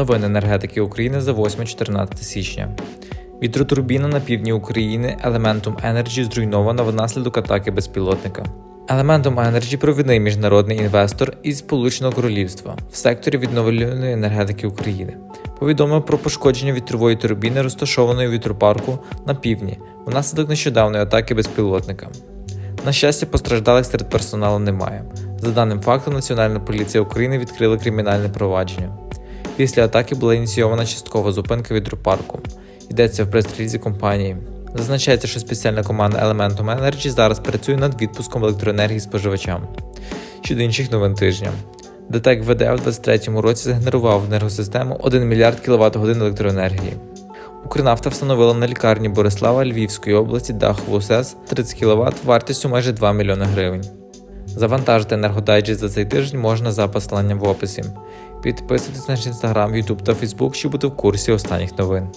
Новини енергетики України за 8-14 січня. Вітротурбіна на півдні України Elementum Energy зруйнована внаслідок атаки безпілотника. Elementum Energy – провідний міжнародний інвестор із Сполученого Королівства в секторі відновлюваної енергетики України. Повідомив про пошкодження вітрової турбіни, розташованої у вітропарку на півдні, внаслідок нещодавної атаки безпілотника. На щастя, постраждалих серед персоналу немає. За даним фактом, Національна поліція України відкрила кримінальне провадження. Після атаки була ініційована часткова зупинка вітропарку. Йдеться в прес-релізі компанії. Зазначається, що спеціальна команда Elementum Energy зараз працює над відпуском електроенергії споживачам. Щодо інших новин тижня. ДТЕК ВД в 2023 році згенерував в енергосистему 1 мільярд кВт годин електроенергії. Укрнафта встановила на лікарні Борислава Львівської області дахову СЕС 30 кВт вартістю майже 2 мільйони гривень. Завантажити енергодайджест за цей тиждень можна за посиланням в описі. Підписуйтесь на наш інстаграм, Ютуб та Фейсбук, щоб бути в курсі останніх новин.